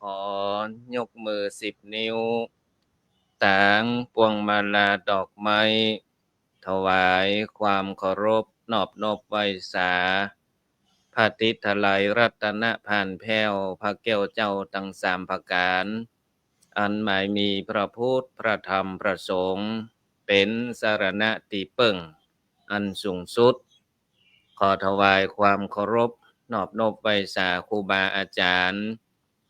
ขอยกมือสิบนิ้วตางปวงมาลาดอกไม้ ถวายความเคารพนอบนบไว้สาพระติทลายรัตนผ่านแพ้วพระแก้วเจ้าตั้งสามประการ อันหมายมีพระพุทธพระธรรมพระสงฆ์เป็นสารณะตีเปิ่ง อันสูงสุด ขอถวายความเคารพนอบนบไว้สาครูบาอาจารย์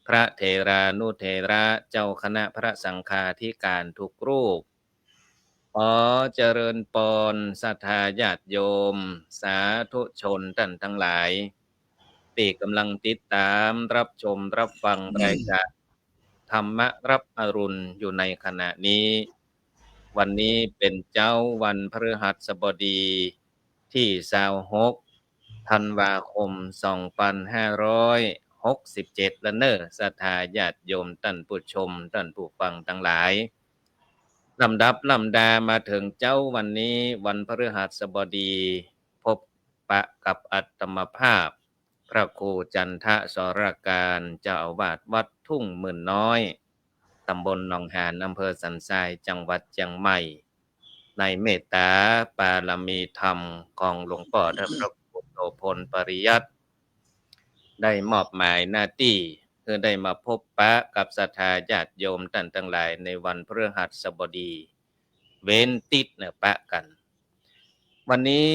พระเทรานุเทระเจ้าคณะพระสังฆาธิการทุกรูปขอเจริญปนสัทธาญาติโยม สาธุชนท่านทั้งหลายปีกำลังติดตามรับชมรับฟังรายการธรรมรับอรุณอยู่ในขณะนี้ วันนี้เป็นเจ้าวันพฤหัสบดีที่สาวหกธันวาคม 2500 67ละเนอศรัทธาญาติโยมท่านผู้ชมท่านผู้ฟังทั้งหลายลำดับลำดามาถึงเจ้าวันนี้วันพฤหัสบดี พบปะกับอัตมภาพ พระครูจันทะสรการเจ้าอาวาสวัดทุ่งหมื่นน้อยตำบลหนองหานอำเภอสันทรายจังหวัดเชียงใหม่ ในเมตตาปารมีธรรมของหลวงพ่อท่าพระครูโตพลปริยัติ ได้มอบหมายหน้าที่คือได้มาพบปะกับศรัทธาญาติโยมท่านทั้งหลายในวันพฤหัสบดี เว้นติดเนี่ยปะกัน วันนี้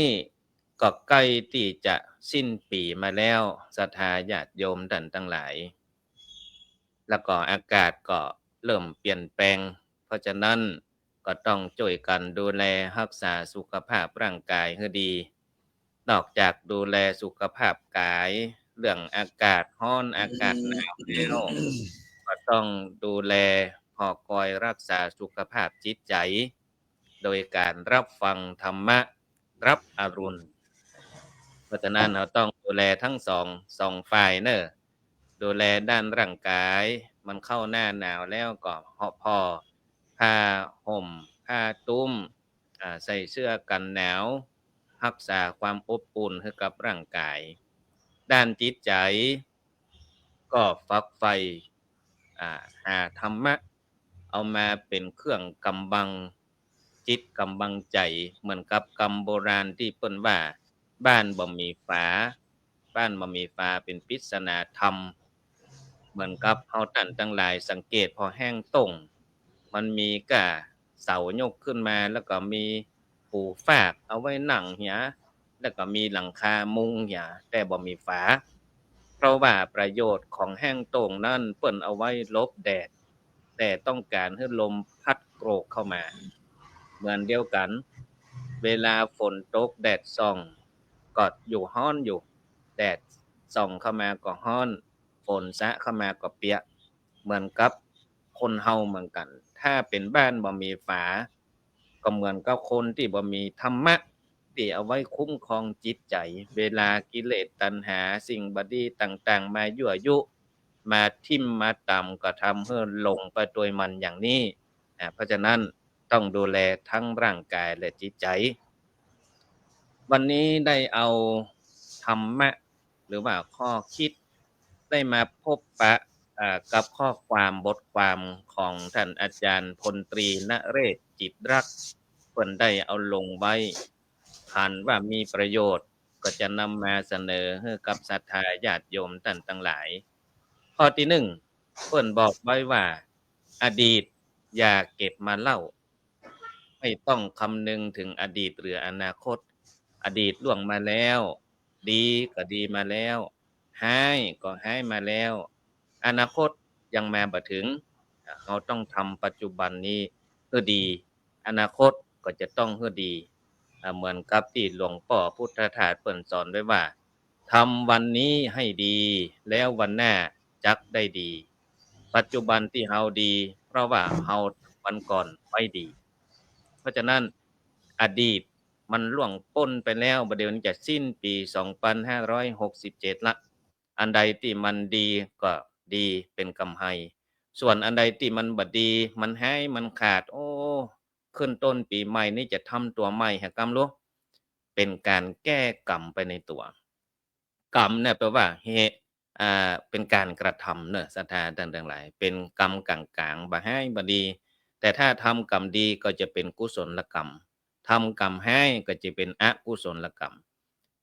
ก็ใกล้ที่จะสิ้นปีมาแล้วศรัทธาญาติโยมท่านทั้งหลาย แล้วก็อากาศก็เริ่มเปลี่ยนแปลง เพราะฉะนั้นก็ต้องช่วยกันดูแลรักษาสุขภาพร่างกายให้ดี นอกจากดูแลสุขภาพกาย เรื่องอากาศร้อนอากาศหนาวแล้วก็ต้องดูแลพอคอยรักษาสุขภาพจิตใจ โดยการรับฟังธรรมะรับอรุณเพราะฉะนั้นเราต้องดูแลทั้งสองสองฝ่ายเนอะดูแลด้านร่างกาย มันเข้าหน้าหนาวแล้วก็หอพอผ้าห่มผ้าตุ้มอ่าใส่เสื้อกันหนาวรักษาความอบอุ่นให้กับร่างกาย ด้านจิตใจ ก็ฟักไฟอาหาธรรมะ เอามาเป็นเครื่องกำบังจิตกำบังใจเหมือนกับกำโบราณที่เปิ้นว่า บ้านบ่มีฝา บ้านบ่มีฝาเป็นปิศนาธรรม เหมือนกับเฮาท่านทั้งหลายสังเกตพอแห้งต้งมันมีกะเสายกขึ้นมาแล้วก็มีปูฟากเอาไว้หนังเหีย แล้วก็มีหลังคามุงเหียแต่บ่มีฝา เพราะว่าประโยชน์ของแห้งโต่งนั่นเปิ้นเอาไว้ลบแดด แต่ต้องการให้ลมพัดโกรกเข้ามา เหมือนเดียวกัน เวลาฝนตกแดดส่องก็อยู่ฮ้อนอยู่ แดดส่องเข้ามาก็ฮ้อนฝนสะเข้ามาก็เปียกเหมือนกับคนเฮาเหมือนกัน ถ้าเป็นบ้านบ่มีฝา ก็เหมือนกับคนที่บ่มีธรรมะ ที่เอาไว้คุ้มครองจิตใจ เวลากิเลสตัณหาสิ่งบดีต่างๆ มายั่วยุ มาทิ่มมาต่ำก็ทำให้หลงไปโดยมันอย่างนี้อ่าเพราะฉะนั้นต้องดูแลทั้งร่างกายและจิตใจ วันนี้ได้เอาธรรมะ หรือว่าข้อคิดได้มาพบปะกับข้อความบทความของท่านอาจารย์พลตรีณเรศจิตรักษ์เพิ่นได้เอาลงไว้ ผ่านว่ามีประโยชน์ก็จะนำมาเสนอให้กับศรัทธาญาติโยมท่านทั้งหลาย ข้อที่หนึ่งเพิ่อนบอกไว้ว่า อดีตอย่าเก็บมาเล่า ไม่ต้องคำนึงถึงอดีตหรืออนาคต อดีตล่วงมาแล้ว ดีก็ดีมาแล้วให้ก็ให้มาแล้ว อนาคตยังมาบ่ถึง เราต้องทำปัจจุบันนี้เพื่อดี อนาคตก็จะต้องเพื่อดี เหมือนกับที่หลวงพ่อพุทธทาสเปิ่นสอนไว้ว่าทำวันนี้ให้ดี แล้ววันหน้าจักได้ดี ปัจจุบันที่เฮาดี เพราะว่าเฮาวันก่อนไม่ดี เพราะฉะนั้นอดีตมันล่วงพ้นไปแล้วประเดี๋ยวจะสิ้นปี 2567 ละ อันใดที่มันดีก็ดีเป็นกำไฮส่วนอันใดที่มันบดดี มันให้มันขาด โอ้ ขึ้นต้นปีใหม่นี่จะทำตัวใหม่ให้กรรมรู้เป็นการแก้กรรมไปในตัว กรรมเนี่ยแปลว่าเหตุอ่าเป็นการกระทำเนอะศรัทธาต่างๆหลาย เป็นกรรมกลางๆบ่ให้บ่ดี แต่ถ้าทำกรรมดีก็จะเป็นกุศลกรรมทำกรรมให้ก็จะเป็นอกุศลกรรม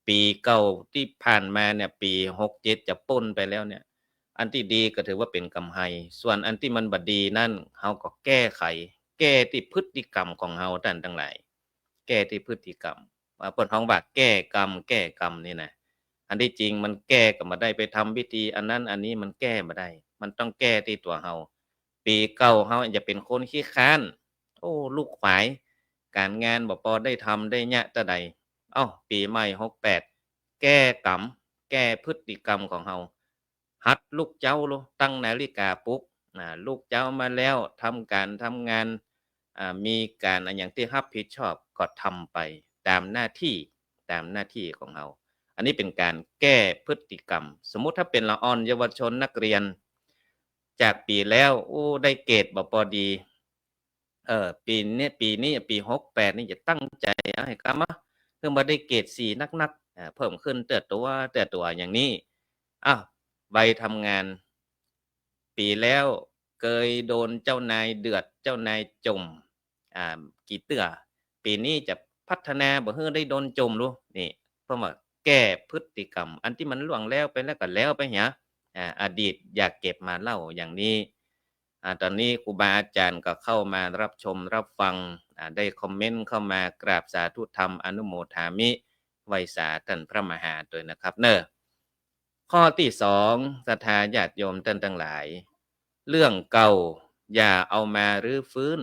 ปีเก่าที่ผ่านมาเนี่ยปี67จะพ้นไปแล้วเนี่ย อันที่ดีก็ถือว่าเป็นกรรมให้ ส่วนอันที่มันบ่ดีนั่นเฮาก็แก้ไข แก้ที่พฤติกรรมของเฮาท่านทั้งหลาย แก้ที่พฤติกรรม ว่าเพิ่นฮ้องว่าแก้กรรม แก้กรรมนี่นะอันที่จริงมันแก้ก็บ่ได้ไปทำพิธี อันนั้นอันนี้มันแก้บ่ได้ มันต้องแก้ที่ตัวเฮาปีเก่าเฮาอย่าเป็นคนขี้ค้าน โอ้ลูกขวาย การงานบ่พอได้ทำได้ยะต่ใด เอ้าปีใหม่68แก้กรรมแก้พฤติกรรมของเฮาหัดลูกเจ้าโลตั้งนาฬิกาปลุกอ่าลูกเจ้ามาแล้วทำการทำงาน มีการอันหยังที่รับผิดชอบก็ทำไปตามหน้าที่ตามหน้าที่ของเฮาอันนี้เป็นการแก้พฤติกรรม สมมุติถ้าเป็นละอ่อนเยาวชนนักเรียน จากปีแล้วโอ้ได้เกรดบ่พอดีเออปีนี้ปีนี้ปี68นี่จะตั้งใจเอาให้กลับมาเพิ่งบ่ได้เกรด4นักๆอ่าเพิ่มขึ้นเติบโตเติบโตอย่างนี้อ้าวใบทำงาน ปีแล้ว เคยโดนเจ้านายเดือดเจ้านายจมอ่ากี่เตื้อปีนี้จะพัฒนาบ่ให้ได้โดนจมดูนี่เพราะว่าแก้พฤติกรรม อันที่มันล่วงแล้วไปแล้วก็แล้วไปหยะอ่าอดีตอย่าเก็บมาเล่าอย่างนี้อ่าตอนนี้ครูบาอาจารย์ก็เข้ามารับชมรับฟังอ่าได้คอมเมนต์เข้ามากราบสาธุธรรมอนุโมทามิไวสาท่านพระมหาด้วยนะครับ เน้อข้อที่สองศรัทธาญาติโยมท่านทั้งหลาย เรื่องเก่า อย่าเอามารื้อฟื้น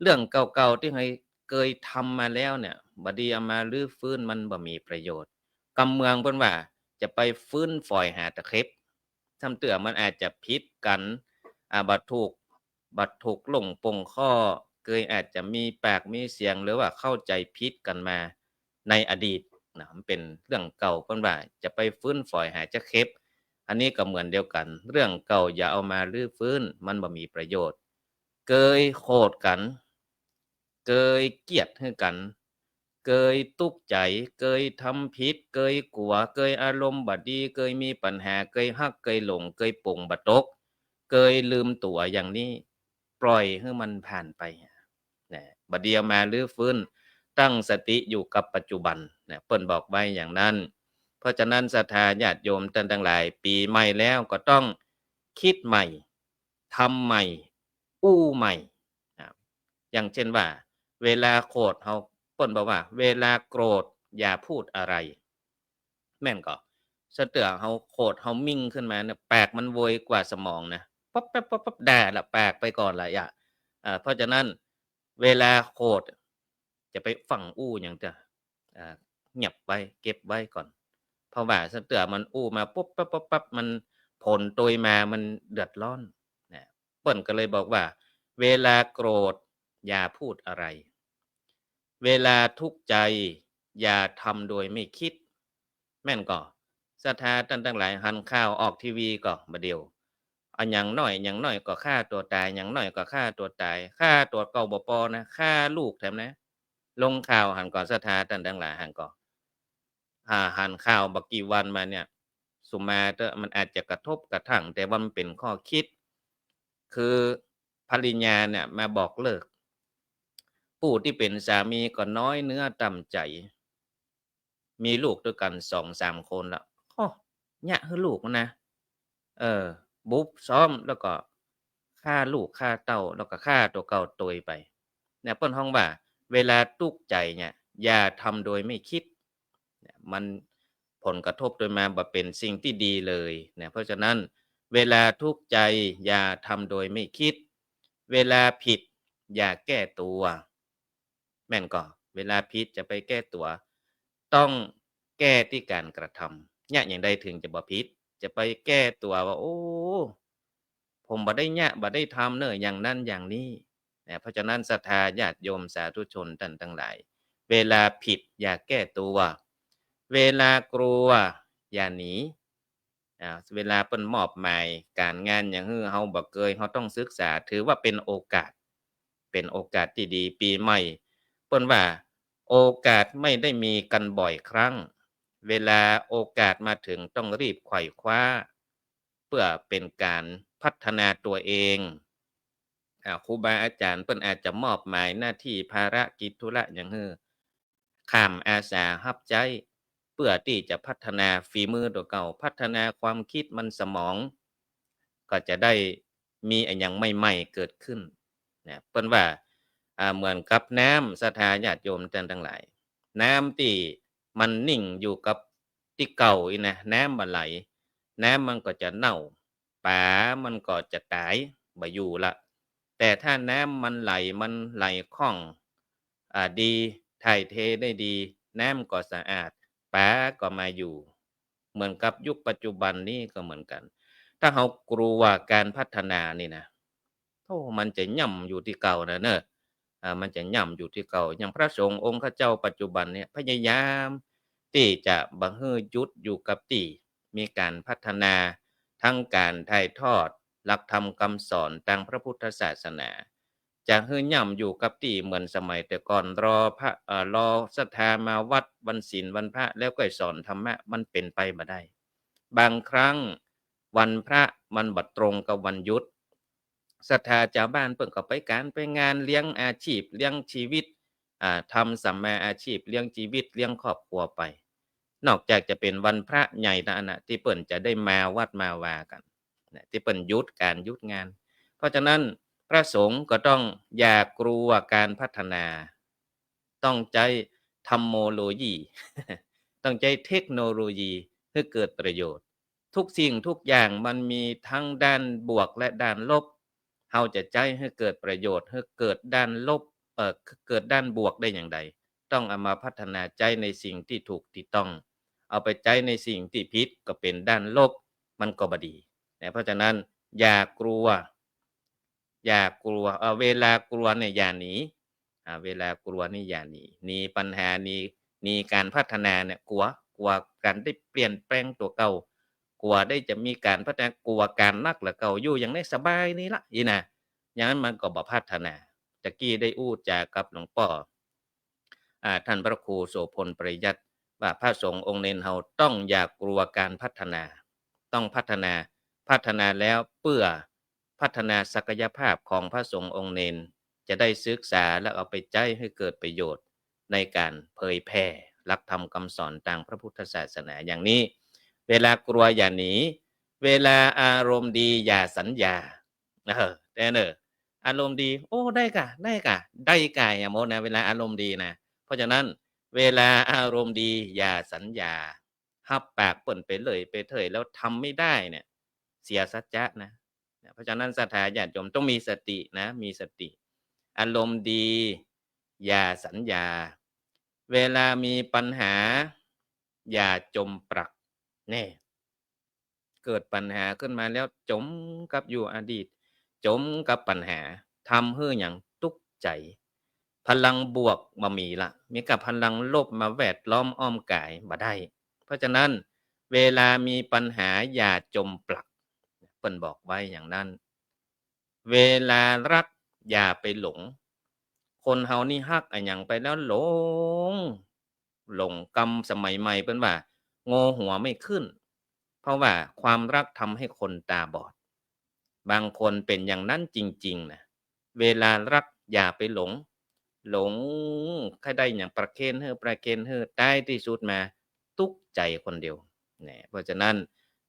เรื่องเก่าๆที่ให้เคยทำมาแล้วเนี่ยบดีเอามารื้อฟื้นมันบ่มีประโยชน์กำเมืองเพิ่นว่า จะไปฟื้นฝอยหาตะเข็บทำเตือมันอาจจะผิดกันอาบัดถูกบัดถูกหลงปงข้อเคยอาจจะมีปากมีเสียงหรือว่าเข้าใจผิดกันมาในอดีตนะมันเป็นเรื่องเก่าเพิ่นว่า จะไปฟื้นฝอยหาจะเข็บ อันนี้ก็เหมือนเดียวกัน เรื่องเก่าอย่าเอามารื้อฟื้น มันบ่มีประโยชน์ เกยโคดกัน เกยเกียดให้กัน เกยตุกใจ เกยทำผิด เกยกลัว เกยอารมณ์บดดี เกยมีปัญหา เกยฮัก เกยหลง เกยปลงบัตก เกยลืมตัวอย่างนี้ ปล่อยให้มันผ่านไปนะบัดเดียวมารื้อฟื้น ตั้งสติอยู่กับปัจจุบันนะเปิ้นบอกไว้อย่างนั้น เพราะฉะนั้นศรัทธาญาติโยมท่านทั้งหลาย ปีใหม่แล้วก็ต้องคิดใหม่ทำใหม่ อู้ใหม่นะอย่างเช่นว่า เวลาโกรธเฮาเปิ้นบอกว่า เวลาโกรธอย่าพูดอะไร แม่นก็สเตือเฮาโกรธเฮามิ่งขึ้นมาเนี่ยปากมันโวยกว่าสมองนะป๊อบแป๊บป๊อบป๊บด่ละปากไปก่อนละอย่าเพราะฉะนั้นเวลาโกรธจะไปฟังอู้หยังจ้ะอ่าเงียบไว้เก็บไว้ก่อน เพราะว่าสเตือมันอู้มาปุ๊บปั๊บปั๊บปั๊บมันผลโตยมามันเดือดร้อนนะเปิ้นก็เลยบอกว่า เวลาโกรธอย่าพูดอะไร เวลาทุกข์ใจอย่าทำโดยไม่คิด แม่นก็ศรัทธาท่านทั้งหลายหันข้าวออกทีวีก็บ่เดียวอันหยังน้อยหยังน้อยก็ฆ่าตัวตายหยังน้อยก็ฆ่าตัวตายฆ่าตัวเก่าบ่พอนะฆ่าลูกแถมนะ ลงข่าวหันก่อนศรัทธาท่านทั้งหลายหันก่อน หันข่าวบ่กี่วันมาเนี่ยสุมาเตอมันอาจจะกระทบกระทั่งแต่ว่ามันเป็นข้อคิด คือภริญาเนี่ยมาบอกเลิก ผู้ที่เป็นสามีก็น้อยเนื้อต่ำใจ มีลูกด้วยกันสองสามคนแล้วโอ้ยะให้ลูกนะ เออ บุบซ้อมแล้วก็ฆ่าลูกฆ่าเต้าแล้วก็ฆ่าตัวเก่าตัวไปเนี่ยเปิ้นฮ้องว่า เวลาตุกใจเนี่ยอย่าทำโดยไม่คิด มันผลกระทบโดยมาบ่เป็นสิ่งที่ดีเลยเนี่ยเพราะฉะนั้นเวลาทุกข์ใจอย่าทำโดยไม่คิด เวลาผิดอย่าแก้ตัว แม่นก็เวลาผิดจะไปแก้ตัว ต้องแก้ที่การกระทำเนี่ยอย่างใดถึงจะบ่ผิด จะไปแก้ตัวว่า โอ้ ผมบ่ได้เนี่ยบ่ได้ทำเน้ออย่างนั้นอย่างนี้นะเพราะฉะนั้นศรัทธาญาติโยมสาธุชนท่านทั้งหลาย เวลาผิดอย่าแก้ตัว เวลากลัว อย่าหนีอ่าเวลาเปิ้นมอบหมายการงานหยังฮือเฮาบ่เคยเฮาต้องศึกษาถือว่าเป็นโอกาส เป็นโอกาสที่ดีปีใหม่เปิ้นว่าโอกาสไม่ได้มีกันบ่อยครั้ง เวลาโอกาสมาถึงต้องรีบไขว่คว้า เพื่อเป็นการพัฒนาตัวเองครูบาอาจารย์เปิ้นอาจจะมอบหมายหน้าที่ภารกิจธุระหยังฮื้อข้ามอาสารับใจ เพื่อที่จะพัฒนาฝีมือตัวเก่า พัฒนาความคิดมันสมอง ก็จะได้มีอันหยังใหม่ๆเกิดขึ้นนะเปิ้นว่าเหมือนกับน้ำศรัทธาญาติโยมท่านทั้งหลาย น้ำที่มันนิ่งอยู่กับที่เก่าอีนะน้ำมันไหล น้ำมันก็จะเน่าปลามันก็จะตายบ่อยู่ละแต่ถ้าน้ำมันไหลมันไหลคล่องอดีถ่ายเทได้ดี น้ำก็สะอาด ปลาก็มาอยู่ เหมือนกับยุคปัจจุบันนี้ก็เหมือนกัน ถ้าเรากลัวการพัฒนานี่นะโอ้มันจะย่ำอยู่ที่เก่านะเนอะอ่ามันจะย่ำอยู่ที่เก่า อย่างพระสงฆ์องค์ข้าเจ้าปัจจุบันเนี่ยพยายามที่จะบังเฮอยุดอยู่กับที่มีการพัฒนาทั้งการถ่ายทอด หลักธรรมคำสอนทางพระพุทธศาสนา จะเฮือย่ำอยู่กับที่เหมือนสมัย แต่ก่อนรอพระเอ่อรอศรัทธามาวัดวันศีลวันพระแล้วก็สอนธรรมะมันเป็นไปบ่ได้ บางครั้งวันพระมันบัดตรงกับวันหยุดศรัทธาชาวบ้านเปิ่นก็ไปการไปงานเลี้ยงอาชีพเลี้ยงชีวิตอ่าทำสัมมาอาชีพเลี้ยงชีวิตเลี้ยงครอบครัวไป นอกจากจะเป็นวันพระใหญ่นะนะที่เปิ่นจะได้มาวัดมาวากันนะที่เปิ่นยุดการยุดงาน เพราะฉะนั้น ระสงฆ์ก็ต้องอย่ากลัวการพัฒนา ต้องใจธรรมโมโลยี ต้องใจเทคโนโลยีเพื่อเกิดประโยชน์ ทุกสิ่งทุกอย่างมันมีทั้งด้านบวกและด้านลบเฮาจะใจให้เกิดประโยชน์ให้เกิดด้านลบเอ่อเกิดด้านบวกได้อย่างไร ต้องเอามาพัฒนาใจในสิ่งที่ถูกที่ต้อง เอาไปใจในสิ่งที่ผิดก็เป็นด้านลบมันก็บดีนะเพราะฉะนั้นอย่ากลัว อย่ากลัวเออเวลากลัวเนี่ยอย่าหนีอ่าเวลากลัวนี่อย่าหนีหนีปัญหาหนีหนีการพัฒนาเนี่ยกลัวกลัวการได้เปลี่ยนแปลงตัวเก่ากลัวได้จะมีการพัฒนากลัวการนักหรือเก่าอยู่อย่างได้สบายนี่ละอีนะอย่างนั้นมันก็บ่พัฒนาตะกี้ได้อู้จากับหลวงพ่ออ่าท่านพระครูโสพลปริยัติว่าพระสงฆ์องค์เนนเฮาต้องอย่ากลัวการพัฒนา ต้องพัฒนาพัฒนาแล้วเพื่อ พัฒนาศักยภาพของพระสงฆ์องค์เนนจะได้ศึกษาและเอาไปใจให้เกิดประโยชน์ในการเผยแพร่หลักธรรมคำสอนทางพระพุทธศาสนาอย่างนี้ เวลากลัวอย่าหนีเวลาอารมณ์ดีอย่าสัญญาเออแต่เนออารมณ์ดี โอ้ได้กะได้กะได้กะอย่าโมนะเวลาอารมณ์ดีนะเพราะฉะนั้นเวลาอารมณ์ดีอย่าสัญญาหับปากเปิ่นไปเลยไปเถยแล้วทำไม่ได้เนี่ย เสียสัจจะนะ เพราะฉะนั้นศรัทธาญาติโยมต้องมีสตินะ มีสติ อารมณ์ดี อย่าสัญญา เวลามีปัญหา อย่าจมปลักแน่เกิดปัญหาขึ้นมาแล้วจมกับอยู่อดีต จมกับปัญหาทำให้อย่างตุกใจ พลังบวกมามีละมีกับพลังลบมาแวดล้อมอ้อมกายมาได้ เพราะฉะนั้นเวลามีปัญหาอย่าจมปลัก เปิ้นบอกไว้อย่างนั้น เวลารักอย่าไปหลง คนเฮานี่ฮักอะหยังไปแล้วหลง หลงกรรมสมัยใหม่เปิ้นว่าโงหัวไม่ขึ้น เพราะว่าความรักทำให้คนตาบอด บางคนเป็นอย่างนั้นจริง ๆนะเวลารักอย่าไปหลง หลงใครได้อย่างประเคนเฮอประเคนเฮอได้ที่สุดมา ตุกใจคนเดียวเนี่ยเพราะฉะนั้น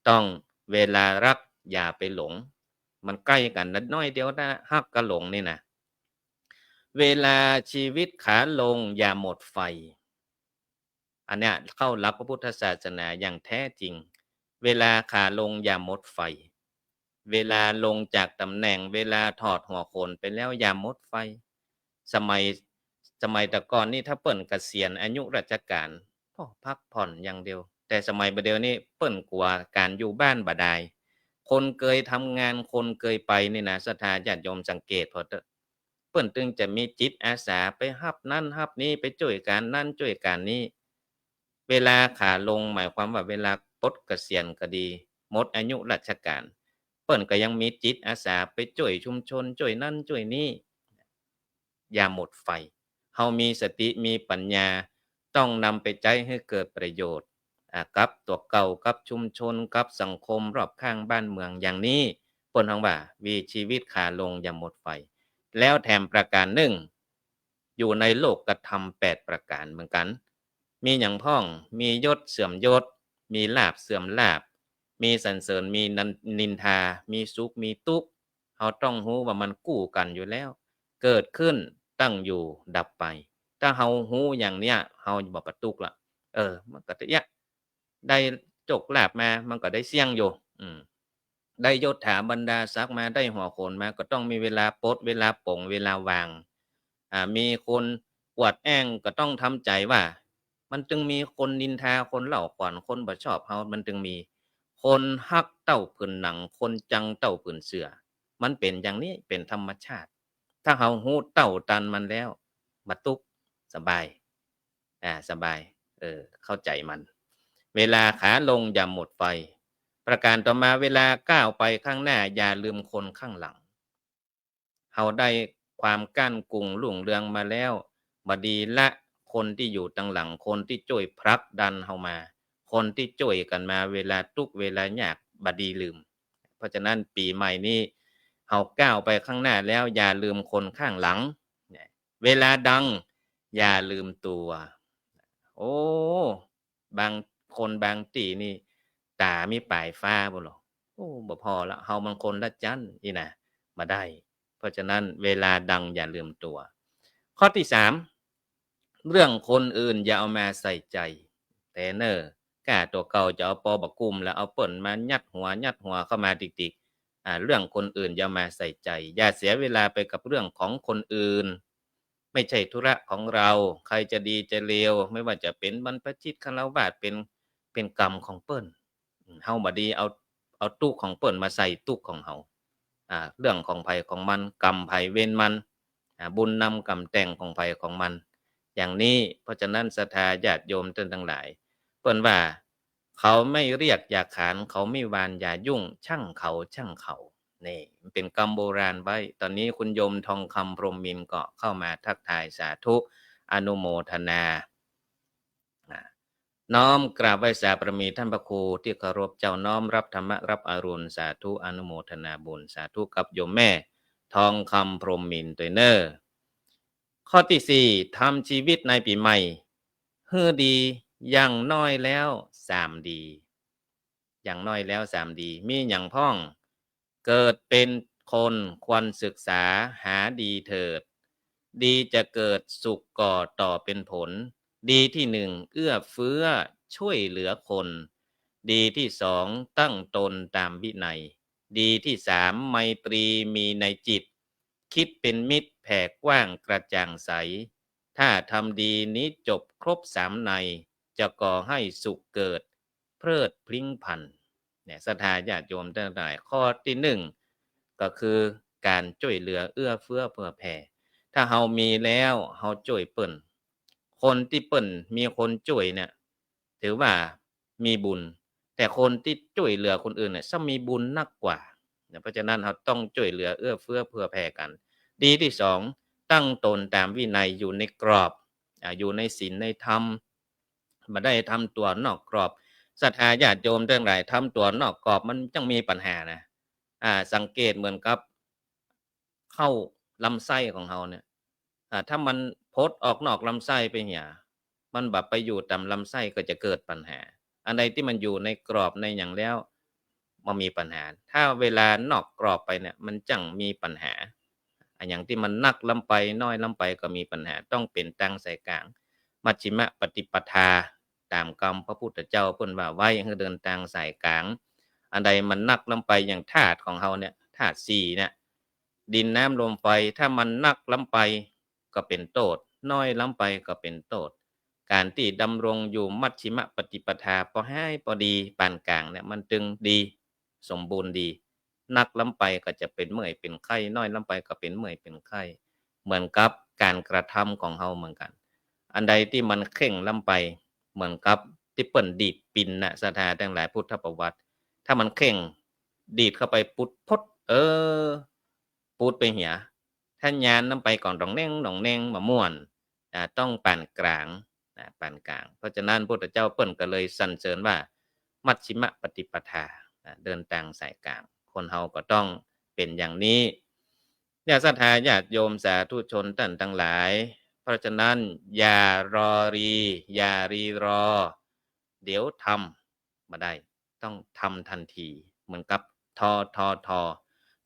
ต้องเวลารัก อย่าไปหลง มันใกล้กันนิดน้อยเดียวนะฮักกับหลงนี่นะเวลาชีวิตขาลงอย่าหมดไฟ อันเนี้ยเข้ารับพระพุทธศาสนาอย่างแท้จริง เวลาขาลงอย่าหมดไฟ เวลาลงจากตำแหน่ง เวลาถอดหัวโขนไปแล้วอย่าหมดไฟ สมัยสมัยแต่ก่อนนี่ถ้าเปิ่นเกษียณอายุราชการพ่อพักผ่อนอย่างเดียว แต่สมัยบัดเดียวนี้เปิ่นกลัวการอยู่บ้านบ่ได้ คนเคยทำงานคนเคยไปนี่นะศรัทธาญาติโยมสังเกตพอเถอะเปิ้นตึงจะมีจิตอาสาไปฮับนั่นฮับนี้ไปช่วยการนั่นช่วยการนี้ เวลาขาลงหมายความว่าเวลาปลดเกษียณก็ดีหมดอายุราชการ เปิ้นก็ยังมีจิตอาสาไปช่วยชุมชนช่วยนั่นช่วยนี่อย่าหมดไฟเฮามีสติมีปัญญาต้องนำไปใจให้เกิดประโยชน์ กับตัวเก่ากับชุมชนกับสังคมรอบข้างบ้านเมืองอย่างนี้ปนทังว่าวีชีวิตขาลงอย่าหมดไฟ แล้วแถมประการหนึ่ง อยู่ในโลกกระทำแปดประการเหมือนกัน มีอย่างพ่องมียศเสื่อมยศ มีลาบเสื่อมลาบ มีสรรเสริญมีนันนินทา มีสุขมีทุกข์เราต้องรู้ว่ามันกู้กันอยู่แล้ว เกิดขึ้นตั้งอยู่ดับไป ถ้าเฮาฮู้อย่างเนี้ยเฮาบ่ประตุกละเออ มันก็จะยะ ได้จกลาบมา มันก็ได้เสี่ยงอยู่ อืม ได้ยศถาบรรดาศักมาได้หัวโขนมา ก็ต้องมีเวลาปดเวลาปลงเวลาวาง อ่า มีคนอวดแอ้งก็ต้องทำใจว่า มันจึงมีคนนินทาคนเล่าขวัญคนบ่ชอบเฮามันจึงมี คนฮักเต้าผืนหนัง คนจังเต้าผืนเสือ มันเป็นอย่างนี้เป็นธรรมชาติ ถ้าเฮาฮู้เต้าตันมันแล้วบัดตุกสบาย อ่า สบาย เออ เข้าใจมัน เวลาขาลงอย่าหมดไฟประการต่อมาเวลาก้าวไปข้างหน้าอย่าลืมคนข้างหลังเฮาได้ความกั้นกุงรุ่งเรืองมาแล้วบดีละคนที่อยู่ตังหลังคนที่ช่วยผลักดันเฮามา คนที่ช่วยกันมาเวลาทุกเวลายากบดีลืม เพราะฉะนั้นปีใหม่นี้เฮาก้าวไปข้างหน้าแล้วอย่าลืมคนข้างหลัง เวลาดังอย่าลืมตัว โอ้ บาง คนบางตีนี่ ตาไมีปลายฟ้าบ่หรอกโอ้บ่พอละเฮามันคนละจันนี่นะมาได้ เพราะฉะนั้นเวลาดังอย่าลืมตัว ข้อที่สามเรื่องคนอื่นอย่าเอามาใส่ใจแต่เนอร์กาตัวเก่าจะเอาปอบักกุมแล้วเอาเปิ่นมายัดหัวยัดหัวเข้ามาติกๆอ่าเรื่องคนอื่นอย่ามาใส่ใจ อย่าเสียเวลาไปกับเรื่องของคนอื่น ไม่ใช่ธุระของเรา ใครจะดีจะเลวไม่ว่าจะเป็นบรรพชิตคารวาสเป็น เป็นกรรมของเปิ้นเฮาบดีเอาเอาตุกของเปิ้นมาใส่ตุกของเฮาอ่าเรื่องของไผของมัน กรรมไผเว้นมันอ่าบุญนำกรรมแต่งของไผของมัน อย่างนี้เพราะฉะนั้นศรัทธาญาติโยมท่านทั้งหลาย เปิ้นว่า เขาไม่เรียกอย่าขานเขาไม่วานอย่ายุ่ง ช่างเขาช่างเขานี่เป็นกรรมโบราณไว้ ตอนนี้คุณโยมทองคำพรหมมินก็เข้ามาทักทายสาธุอนุโมทนา น้อมกราบไหว้สาประมีท่านพระครูที่เคารพเจ้าน้อมรับธรรมรับอรุณสาธุอนุโมทนาบุญสาธุกับโยมแม่ ทองคำพรมมินตัวเนอร์ข้อที่สี่ทำชีวิตในปีใหม่เฮือดีอย่างน้อยแล้วสามดี อย่างน้อยแล้วสามดี มีอย่างพ่อง เกิดเป็นคนควรศึกษาหาดีเถิด ดีจะเกิดสุขก่อต่อเป็นผล ดีที่หนึ่งเอื้อเฟื้อช่วยเหลือคน ดีที่สองตั้งตนตามวินัย ดีที่สามไมตรีมีในจิต คิดเป็นมิตรแผ่กว้างกระจ่างใส ถ้าทำดีนี้จบครบสามใน จะก่อให้สุขเกิด เพลิดพลิ้งพันเนี่ยศรัทธาญาติโยมทั้งหลายข้อที่หนึ่งก็คือการช่วยเหลือเอื้อเฟื้อเผื่อแผ่ ถ้าเฮามีแล้วเฮาช่วยเปิ้น คนที่เปิ้นมีคนช่วยเนี่ย ถือว่ามีบุญ แต่คนที่ช่วยเหลือคนอื่นเนี่ยซ้ำมีบุญนักกว่าเพราะฉะนั้นเราต้องช่วยเหลือเอื้อเฟื้อเผื่อแผ่กัน ดีที่สองตั้งตนตามวินัยอยู่ในกรอบอยู่ในศีลในธรรมมาได้ทำตัวนอกกรอบศรัทธาญาติโยมทั้งหลายทำตัวนอกกรอบมันจังมีปัญหานะอ่าสังเกตเหมือนกับเข้าลำไส้ของเราเนี่ยอ่าถ้ามัน พดออกนอกลำไส้ไปเนี่ยมันแบบไปอยู่ตามลำไส้ก็จะเกิดปัญหา อันใดที่มันอยู่ในกรอบในอย่างแล้วมันมีปัญหา ถ้าเวลานอกกรอบไปเนี่ยมันจังมีปัญหาอันอย่างที่มันนักลำไปน้อยลำไปก็มีปัญหาต้องเป็นตั้งใส่กลาง มัชฌิมะปฏิปทา ตามกรรมพระพุทธเจ้าเพิ่นว่าไว้ให้เดินทางสายกลาง อันใดมันนักลำไปอย่างธาตุของเขาเนี่ยธาตุสี่เนี่ยดินน้ำลมไฟถ้ามันนักลำไปก็เป็นโทษ น้อยล้ำไปก็เป็นโทษการที่ดำรงอยู่มัชชิมะปฏิปทาพอให้พอดีปานกลางเนี่ยมันจึงดีสมบูรณ์ดี นักล้ำไปก็จะเป็นเมื่อยเป็นไข้น้อยล้ำไปก็เป็นเมื่อยเป็นไข้เหมือนกับการกระทำของเฮาเหมือนกัน อันใดที่มันเข่งล้ำไป เหมือนกับที่เปิ่นดีดปินนะสถาทั้งหลายพุทธประวัติ ถ้ามันเข่งดีดเข้าไปปุดพดเออ ปูดไปเหียท่านยานน้ำไปก่อนดองแน่งดองแน่งมาม่วน ต้องปานกลางนะปานกลาง เพราะฉะนั้นพระพุทธเจ้าเปิ้นก็เลยสรรเสริญว่า มัชชิมะปฏิปทาเดินทางสายกลาง คนเฮาก็ต้องเป็นอย่างนี้ญาติศรัทธาญาติโยมสาธุชนท่านทั้งหลาย เพราะฉะนั้นอย่ารอรี อย่ารีรอ เดี๋ยวทำมาได้ ต้องทำทันที เหมือนกับทอทอทอ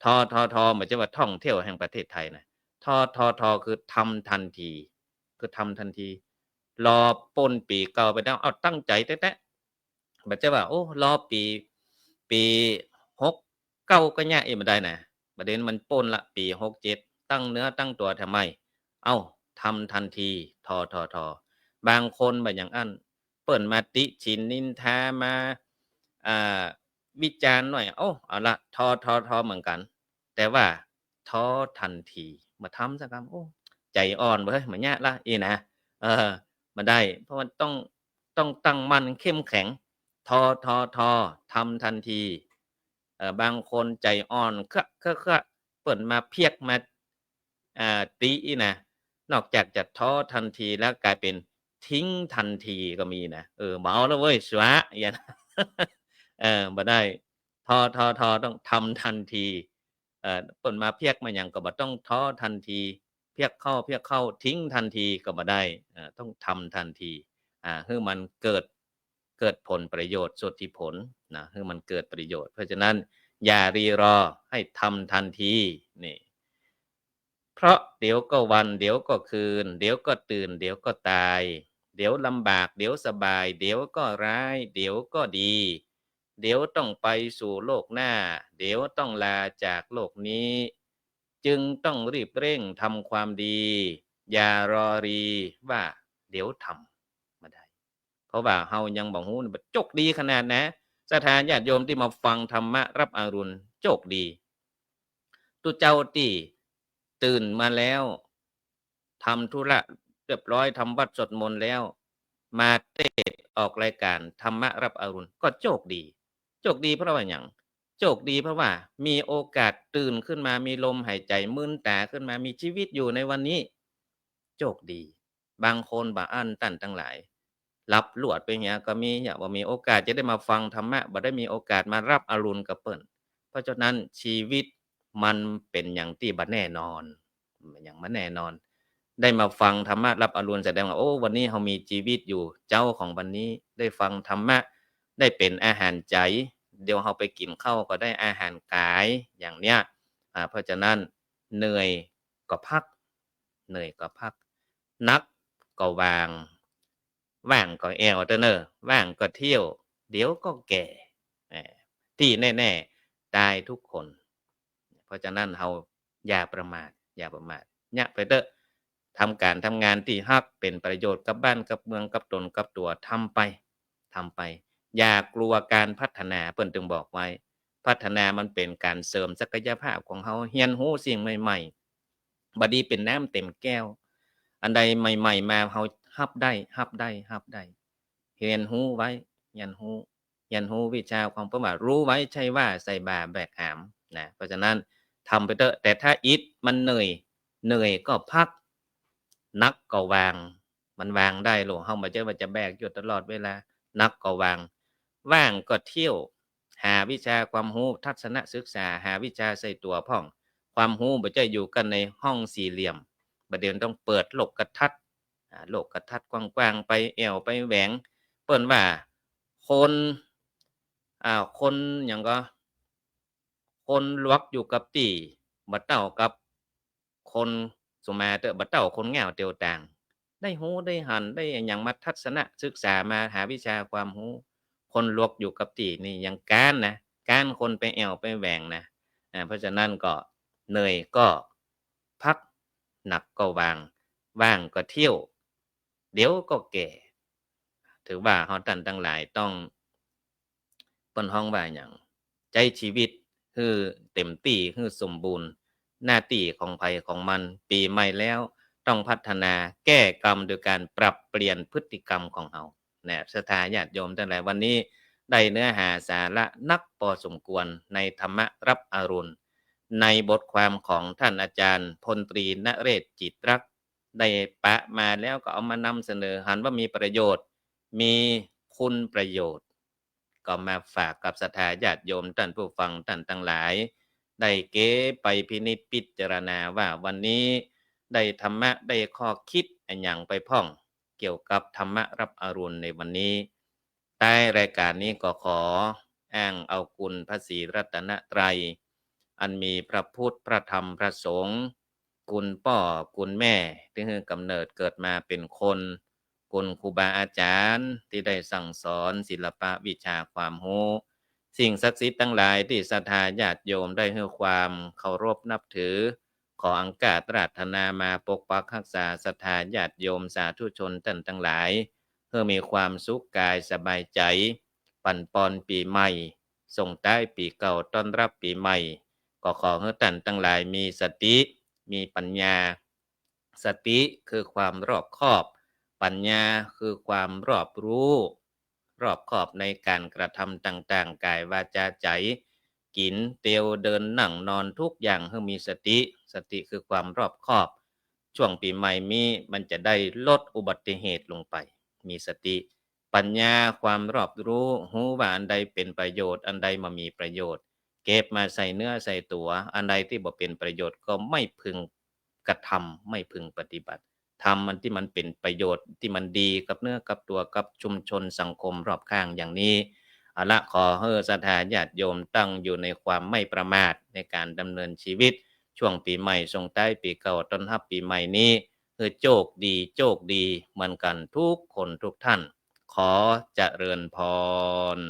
ทอทอทอเหมือนจะว่าท่องเที่ยวแห่งประเทศไทยนะทอทอทอคือทำทันที คือทำทันที รอปนปีเก่าไปแล้วเอาตั้งใจแท้ๆแบบจะว่าโอ้รอปี ปีหกเก้าก็ยากเองมาได้นะประเด็นมันปนละปีหกเจ็ดตั้งเนื้อตั้งตัวทำไม เอ้าทำทันทีทอทอทอบางคนแบบอย่างอันเปิดมาติชินนินทามาอ่าวิจารณ์หน่อยโอ้เอาละทอทอทอเหมือนกัน แต่ว่าท้อทันที มาทำสักคำโอ้ ใจอ่อนเว้ยเหมือนเนี้ยละอีนะเออมาได้ เพราะมันต้องต้องตั้งมั่นเข้มแข็ง ทอทอทอทำทันทีเออบางคนใจอ่อนเคอะเคอะเคอะเปิดมาเพียกมาอ่าตีอีนะนอกจากจะท้อทันทีแล้วกลายเป็นทิ้งทันทีก็มีนะเออเมาแล้วเว้ยสวะอย่างนั้นเออมาได้ทอทอทอต้องทำทันที เอ่อเปิดมาเพียกมาอย่างก็บ่ต้องท้อทันที เพียกเข้าเพียกเข้าทิ้งทันทีก็บ่ได้ต้องทำทันทีอ่าให้มันเกิดเกิดผลประโยชน์สุทธิผลนะให้มันเกิดประโยชน์ เพราะฉะนั้นอย่ารีรอให้ทำทันทีนี่เพราะเดี๋ยวก็วัน เดี๋ยวก็คืน เดี๋ยวก็ตื่น เดี๋ยวก็ตาย เดี๋ยวลำบาก เดี๋ยวสบาย เดี๋ยวก็ร้าย เดี๋ยวก็ดี เดี๋ยวต้องไปสู่โลกหน้า เดี๋ยวต้องลาจากโลกนี้ จึงต้องรีบเร่งทำความดี อย่ารอรีว่าเดี๋ยวทำมาได้ เพราะว่าเฮายังบอกฮู้ว่าโจกดีขนาดนะ สถานญาติโยมที่มาฟังธรรมะรับอรุณโจกดี ตุเจ้าที่ตื่นมาแล้วทำธุระเรียบร้อยทำวัดสดมนแล้ว มาเทศออกรายการธรรมะรับอรุณก็โจกดีโจกดีเพราะว่าอย่าง โจกดีเพราะว่า มีโอกาสตื่นขึ้นมามีลมหายใจมื่นตาขึ้นมามีชีวิตอยู่ในวันนี้โจกดี บางคนบางอันตันทั้งหลาย รับหลวดไปเงี้ยก็มีอยางว่ามีโอกาสจะได้มาฟังธรรมะบ่ได้มีโอกาสมารับอรุณกับเปิ้นเพราะฉะนั้นชีวิตมันเป็นอย่างที่บ่แน่นอนอย่างบ่แน่นอน ได้มาฟังธรรมะรับอรุณแสดงว่าโอ้วันนี้เรามีชีวิตอยู่เจ้าของวันนี้ได้ฟังธรรมะได้เป็นอาหารใจ เดี๋ยวเราไปกินข้าวก็ได้อาหารกายอย่างเนี้ยอ่าเพราะฉะนั้นเหนื่อยก็พัก เหนื่อยก็พัก นักก็วาง ว่างก็แอวเตอเนอร์ว่างก็เที่ยว เดี๋ยวก็แก่ที่แน่ๆตายทุกคน เพราะฉะนั้นเราอย่าประมาทอย่าประมาทเนี่ยไปเถอะทำการทำงานที่ฮักเป็นประโยชน์กับบ้านกับเมืองกับตนกับตัวทำไปทำไป อย่ากลัวการพัฒนาเปิ้นถึงบอกไว้ พัฒนามันเป็นการเสริมศักยภาพของเฮาเรียนรู้สิ่งใหม่ ๆบัดีเป็นน้ำเต็มแก้ว อันใดใหม่ ๆ มาเฮารับได้รับได้รับได้เรียนรู้ไว้เรียนรู้เรียนรู้วิชาความประมาทรู้ไว้ใช่ว่าใส่บาแบกหามนะเพราะฉะนั้นทำไปเถอะแต่ถ้าอิดมันเหนื่อยเหนื่อยก็พัก นักก็วาง มันวางได้หลวงเฮาบ่ใช่ว่าจะแบกอยู่ตลอดเวลานักก็วาง ว่างก็เที่ยว หาวิชาความรู้ทัศนศึกษา หาวิชาใส่ตัวพ่อง ความรู้บ่ใช่อยู่กันในห้องสี่เหลี่ยมบัดเดี๋ยวต้องเปิดโลกกทัดโลกกทัดกว้างๆไปแอวไปแหวง เปิ้นว่าคนอ่าคนหยังก็ คนลวกอยู่กับที่บ่เท่ากับ คนสมาเตอะบ่เท่าคนแง่วเตียวต่าง ได้รู้ได้หันได้หยังมาทัศนศึกษามาหาวิชาความรู้ คนลวกอยู่กับที่นี่ยังการนะการคนไปแอวไปแหวงนะอ่าเพราะฉะนั้นก็เหนื่อยก็พักหนักก็วางว่างก็เที่ยว เดี๋ยวก็แก่ ถือว่าเฮาท่านทั้งหลายต้องเปิ้นฮ้องว่าหยังใจชีวิตคือเต็มที่คือสมบูรณ์ หน้าที่ของไผของมันปีใหม่แล้ว ต้องพัฒนาแก้กรรมโดยการปรับเปลี่ยนพฤติกรรมของเฮา นะศรัทาญาติโยมทั้งหลายวันนี้ได้เนื้อหาสาระนักพอสมควรในธรรมะรับอรุณ ในบทความของท่านอาจารย์พลตรีนเรศจิตรัก ได้ปะมาแล้วก็เอามานำเสนอหันว่ามีประโยชน์ มีคุณประโยชน์ ก็มาฝากกับศรัทาญาติโยมท่านผู้ฟังท่านทั้งหลาย ได้เก๋ไปพินิจพิจารณาว่าวันนี้ได้ธรรมะได้ข้อคิดอันอย่างไปพ่อง เกี่ยวกับธรรมะรับอรุณในวันนี้ ใต้รายการนี้ก็ขออ้างเอาคุณพระศรีรัตนตรัย อันมีพระพุทธพระธรรมพระสงฆ์คุณพ่อคุณแม่ที่ให้กำเนิดเกิดมาเป็นคนคุณครูบาอาจารย์ที่ได้สั่งสอนศิลปะวิชาความรู้สิ่งศักดิ์สิทธิ์ทั้งหลายที่ศรัทธาญาติโยมได้ให้ความเคารพนับถือ ขออังกาตราธนามาปกปักรักษาศรัทธาญาติโยมสาธุชนท่านทั้งหลาย เพื่อมีความสุขกายสบายใจ ปันปอนปีใหม่ ส่งใต้ปีเก่าต้อนรับปีใหม่ ก็ขอให้ท่านทั้งหลายมีสติ มีปัญญา สติคือความรอบคอบ ปัญญาคือความรอบรู้ รอบคอบในการกระทำต่างๆ กายวาจาใจ กินเตียวเดินนั่งนอนทุกอย่างให้มีสติ สติคือความรอบคอบ ช่วงปีใหม่มีมันจะได้ลดอุบัติเหตุลงไป มีสติ ปัญญาความรอบรู้หูว่าอันใดเป็นประโยชน์ อันใดมามีประโยชน์ เก็บมาใส่เนื้อใส่ตัว อันใดที่บ่เป็นประโยชน์ก็ไม่พึงกระทำไม่พึงปฏิบัติทำมันที่มันเป็นประโยชน์ที่มันดีกับเนื้อกับตัวกับชุมชนสังคมรอบข้างอย่างนี้ เอาละขอเฮอสถานญาติโยมตั้งอยู่ในความไม่ประมาทในการดำเนินชีวิต ช่วงปีใหม่ส่งใต้ปีเก่าต้นรับปีใหม่นี้คือโชคดีโชคดีเหมือนกันทุกคนทุกท่าน ขอจเจริญพร